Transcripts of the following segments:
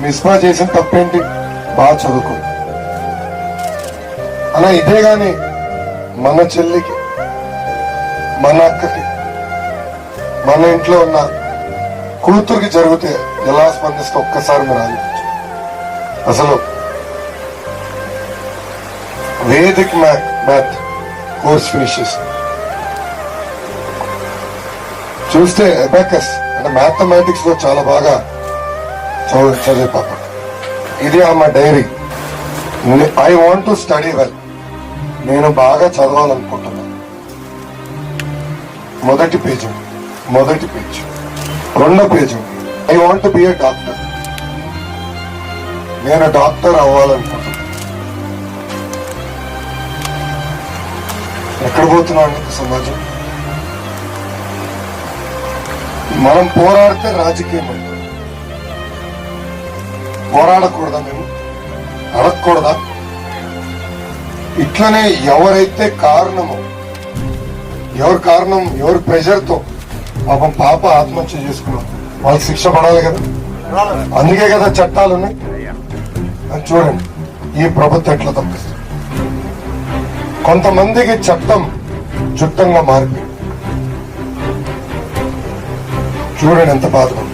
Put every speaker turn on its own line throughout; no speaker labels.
మిస్మా చేసిన తప్పేంటి? బాగా చదువుకో. అలా ఇదే గాని మన చెల్లికి మన అక్కకి మన ఇంట్లో ఉన్న కూతురికి జరిగితే ఎలా స్పందిస్తే ఒక్కసారి మీరు ఆలోచించు. అసలు Vedic math math course finish చేసింది. చూస్తే అబాకస్ అంటే మ్యాథమెటిక్స్లో చాలా బాగా చదువు పాప ఇది ఆమె diary I want to study well నేను బాగా చదవాలనుకుంటున్నాను. మొదటి పేజీ మొదటి పేజ్. రెండో page I want be a doctor నేను డాక్టర్ అవ్వాలనుకుంటున్నాను. ఎక్కడ పోతున్నాను సమాజం మనం పోరాడితే రాజకీయం అంటే పోరాడకూడదా మేము? అడగకూడదా? ఇట్లనే ఎవరైతే కారణము ఎవరి కారణం ఎవరి ప్రెషర్తో పాపం పాప ఆత్మహత్య చేసుకున్నాం. వాళ్ళకి శిక్ష పడాలి కదా? అందుకే కదా చట్టాలు ఉన్నాయి చూడండి ఈ ప్రభుత్వం ఎట్లా తప్పిస్తుంది? కొంతమందికి చట్టం చుట్టంగా మారిపోయింది. చూడండి ఎంత బాధపడుతుంది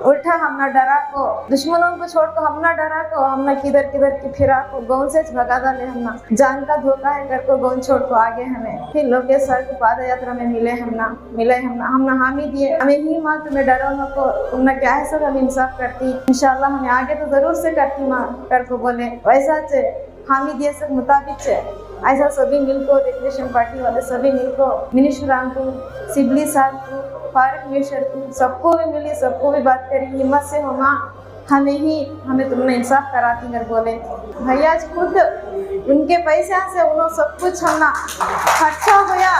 उल्टा हम ना डरा को, दुश्मनों को छोड़ को हम ना डरा को हम ना किधर किधर की फिरा को गाँव से भगा डाले हम ना जान का धोखा है कर को गाँव छोड़ को आगे हमें। फिर लोकेश सर की पाद यात्रा में मिले हम ना मिले हम ना हम ना दिए। हमें ही माँ तुम्हें डरो न को। तुमने क्या है सब हम इंसाफ करती। इंशाल्लाह हमें आगे तो ज़रूर से करती माँ। कर को बोले, वैसा से हामी दिए सब मुताबिक से ऐसा सभी मिलकर रिक्रेशन पार्टी वाले सभी मिलकर मिनिस्टर को सिबली साहब को फारूक मिनिस्टर को सबको भी मिली, सबको भी बात करी। हिम्मत से हो माँ हमें ही हमें तुमने इंसाफ कराती कर बोले। भैया जी खुद उनके पैसे से उन्होंने सब कुछ हम खर्चा होया।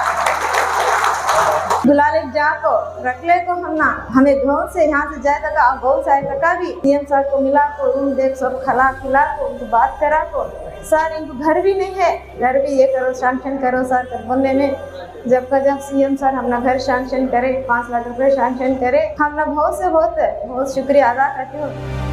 बुला ले जा को रख ले को हम ना हमें गाँव से यहाँ से जाए तक गाँव से आए तक भी सीएम साहब को मिला को, रूम देख सब खिला खिला को, उनको बात करा को। सर, इनको घर भी नहीं है। घर भी ये करो सैंक्शन करो सर। तो बोलने में, जब का जब सीएम सर हमारा घर सैंक्शन करे, पाँच लाख रुपए सैंक्शन करे हम बहुत से बहुत बहुत शुक्रिया अदा करती हूँ।